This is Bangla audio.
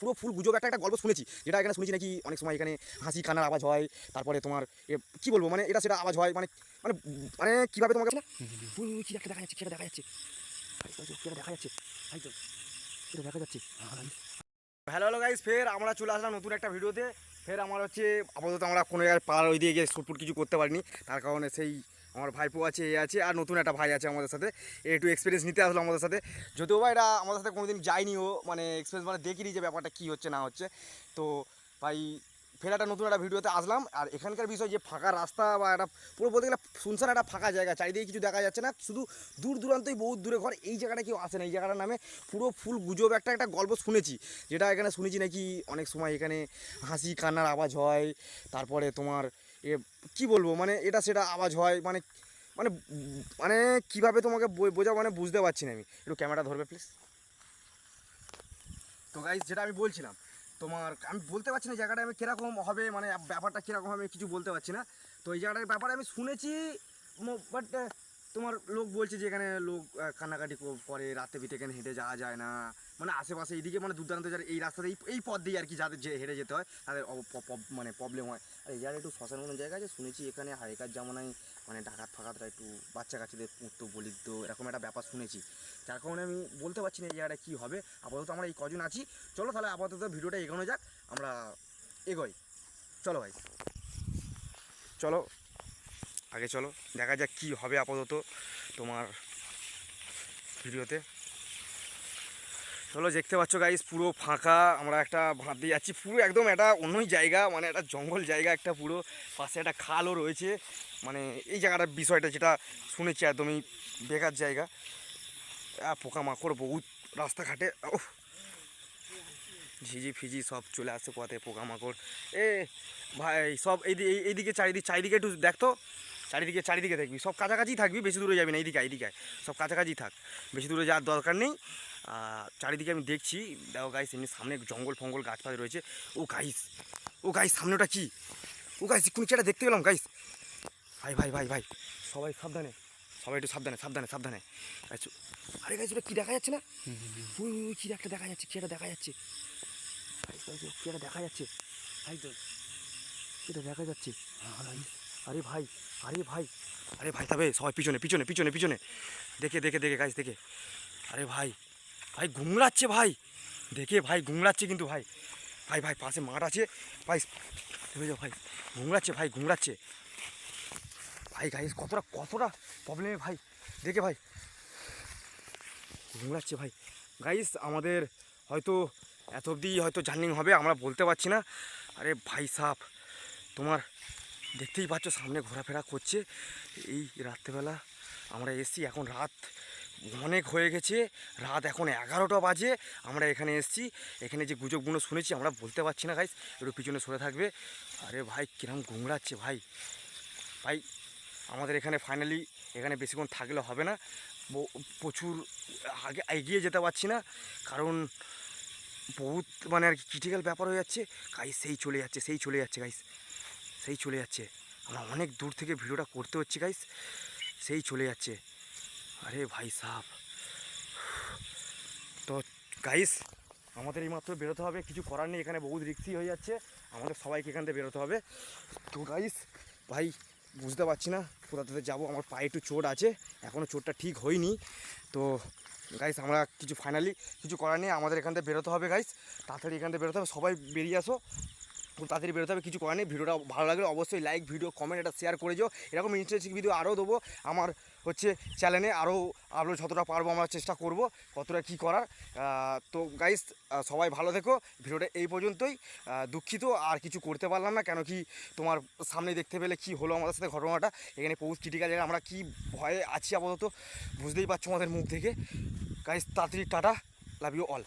পুরো ফুল গুজব, একটা একটা গল্প শুনেছি। যেটা এখানে শুনেছি নাকি অনেক সময় এখানে হাসি কান্নার আওয়াজ হয়, তারপরে তোমার কি বলব মানে এটা সেটা আওয়াজ হয় মানে মানে মানে কীভাবে তোমাকে দেখা যাচ্ছে সেটা দেখা যাচ্ছে। দেখা যাচ্ছে দেখা যাচ্ছে। হ্যালো হ্যালো গাইস ফের আমরা চলে আসলাম নতুন একটা ভিডিওতে। ফের আমার হচ্ছে, আপাতত আমরা কোনো জায়গায় পাড়ার ওই দিয়ে গিয়ে শ্যুটফুট কিছু করতে পারিনি, তার কারণে সেই আমার ভাইপো আছে, এ আছে, আর নতুন একটা ভাই আছে আমাদের সাথে। একটু এক্সপিরিয়েন্স নিতে আসলো আমাদের সাথে। যদিও বা এটা আমাদের সাথে কোনোদিন যায়নি ও মানে এক্সপিরিয়েন্স মানে দেখিনি যে ব্যাপারটা কী হচ্ছে, না হচ্ছে। তো ভাই, ফের একটা নতুন একটা ভিডিওতে আসলাম। আর এখানকার বিষয় যে ফাঁকা রাস্তা বা একটা পুরো বলতে গেলে শুনশান একটা ফাঁকা জায়গা, চারিদিকে কিছু দেখা যাচ্ছে না। শুধু দূর দূরান্তই বহুত দূরে ঘর, এই জায়গাটা কেউ আসে না। এই জায়গাটার নামে পুরো ফুল গুজব একটা একটা গল্প শুনেছি। যেটা এখানে শুনেছি নাকি অনেক সময় এখানে হাসি, কান্নার আওয়াজ হয়। তারপরে তোমার এ, কী বলব? মানে এটা সেটা আওয়াজ হয় মানে মানে মানে কীভাবে তোমাকে বো- বোঝাবো মানে বুঝতে পারছি না আমি। একটু ক্যামেরা ধরবে প্লিজ তো গাইজ যেটা আমি বলছিলাম, তোমার, আমি বলতে পারছি না জায়গাটা আমি কীরকম হবে মানে ব্যাপারটা কীরকম হবে কিছু বলতে পারছি না। তো এই জায়গাটার ব্যাপারে আমি শুনেছি বাট তোমার লোক বলছে যে এখানে লোক কান্নাকাটি করে, রাতে বিতে এখানে হেঁটে যাওয়া যায় না। মানে আশেপাশে এইদিকে মানে দুর্দান্ত যারা এই রাস্তাতে, এই এই পথ দিয়ে আর কি যাদের যে হেঁটে যেতে হয়, তাদের মানে প্রবলেম হয়। আর এই একটু শ্মশান মতন জায়গা আছে, শুনেছি এখানে আগেকার জামানায় মানে ডাকাত ফাকাতরা একটু বাচ্চা কাচ্চাদের পুঁততো বলিত এরকম একটা ব্যাপার শুনেছি। যার কারণে আমি বলতে পারছি না এই জায়গাটা কী হবে। আপাতত আমরা এই কজন আছি। চলো তাহলে আপাতত ভিডিওটা এগোনো যাক, আমরা এগোই। চলো ভাই। চলো। আগে চলো, দেখা যাক কী হবে আপাতত তোমার ভিডিওতে। চলো, দেখতে পাচ্ছ গাইস পুরো ফাঁকা। আমরা একটা ভাত দিয়ে যাচ্ছি। পুরো একদম একটা অন্যই জায়গা মানে একটা জঙ্গল জায়গা একটা পুরো। পাশে একটা খালও রয়েছে। মানে এই জায়গাটার বিষয়টা যেটা শুনেছি একদমই বেকার জায়গা। পোকামাকড় বহুত রাস্তাঘাটে, উফ। ঝিঝি ফিজি সব চলে আসছে পথে পোকামাকড়। এ, ভাই, সব এইদিকে এইদিকে চারিদিকে চারিদিকে একটু দেখতো চারিদিকে চারিদিকে দেখবি। সব কাছাকাছি থাকবি বেশি দূরে যাবি না এইদিকে এইদিকে। সব কাছাকাছি থাক। বেশি দূরে যাওয়ার দরকার নেই। চারিদিকে আমি দেখছি। দেখো গাইস এমনি সামনে জঙ্গল ফঙ্গল গাছপালা রয়েছে। ও গাইস ও গাইস সামনে ওটা কি? ও গাইস কোনো কি একটা দেখতে পেলাম গাইস ভাই ভাই ভাই ভাই সবাই সাবধানে। সবাই একটু সাবধানে সাবধানে সাবধানে। আরে গাইস ওটা কি দেখা যাচ্ছে না? ওই ওই, কি একটা দেখা যাচ্ছে কি একটা দেখা যাচ্ছে? ওই একটা দেখা যাচ্ছে? ভাই তো এটা দেখা যাচ্ছে। আরে ভাই আরে ভাই আরে ভাই তবে সবাই পিছনে পিছনে পিছনে পিছনে। দেখে দেখে দেখে গাইস দেখে। আরে ভাই ভাই ঘুমড়াচ্ছে ভাই। দেখে ভাই ঘুমড়াচ্ছে কিন্তু ভাই। ভাই ভাই, পাশে মাঠ আছে। ভাই দেখে যাও ভাই, ঘুমড়াচ্ছে ভাই ঘুমড়াচ্ছে। ভাই গাইস কতটা কতটা প্রবলেমে ভাই। দেখে ভাই। ঘুমড়াচ্ছে ভাই। গাইস আমাদের হয়তো এত অবধি হয়তো জার্নিং হবে, আমরা বলতে পারছি না। আরে ভাই সাপ তোমার দেখতেই পাচ্ছ সামনে ঘোরাফেরা করছে। এই রাত্রেবেলা আমরা এসছি, এখন রাত অনেক হয়ে গেছে, রাত এখন এগারোটা বাজে, আমরা এখানে এসছি। এখানে যে গুজবগুলো শুনেছি, আমরা বলতে পারছি না গাইস একটু পিছনে সরে থাকবে। আরে ভাই, কিরম ঘুমড়াচ্ছে ভাই। ভাই, আমাদের এখানে ফাইনালি এখানে বেশিক্ষণ থাকলে হবে না। প্রচুর আগে এগিয়ে যেতে পারছি না, কারণ বহুত মানে আর কি ক্রিটিক্যাল ব্যাপার হয়ে যাচ্ছে। গাইস সেই চলে যাচ্ছে, সেই চলে যাচ্ছে গাইস সেই চলে যাচ্ছে। আমরা অনেক দূর থেকে ভিডিওটা করতে হচ্ছে গাইস সেই চলে যাচ্ছে। আরে ভাই সাহ তো গাইস আমাদের এইমাত্র বেরোতে হবে। কিছু করার নেই, এখানে বহুত রিক্সি হয়ে যাচ্ছে। আমাদের সবাইকে এখান থেকে বেরোতে হবে। তো গাইস ভাই, বুঝতে পারছি না। কোথাতে যাব? আমার পায়ে একটু চোট আছে। এখনও চোটটা ঠিক হয়নি। তো গাইস আমরা কিছু ফাইনালি কিছু করার নেই। আমাদের এখান থেকে বেরোতে হবে গাইস তাড়াতাড়ি এখান থেকে বেরোতে হবে। সবাই বেরিয়ে আসো। তাড়াতাড়ি বেরোতে হবে, কিছু করার নেই। ভিডিওটা ভালো লাগলে অবশ্যই লাইক ভিডিও কমেন্ট এটা শেয়ার করে যাও এরকম ইন্টারেস্টিং ভিডিও আরও দেবো। আমার হচ্ছে চ্যানেলে আরও আপলোড যতটা পারব আমরা চেষ্টা করব, কতটা কী করার। তো গাইস সবাই ভালো থেকো। ভিডিওটা এই পর্যন্তই। দুঃখিত, আর কিছু করতে পারলাম না, কেন কি তোমার সামনে দেখতে পেলে কি হলো আমাদের সাথে ঘটনাটা। এখানে পৌঁছ ক্রিটিক্যাল আমরা কি ভয়ে আছি আপাতত, বুঝতেই পারছ আমাদের মুখ থেকে। গাইস তাড়াতাড়ি, টাটা লাভ ইউ অল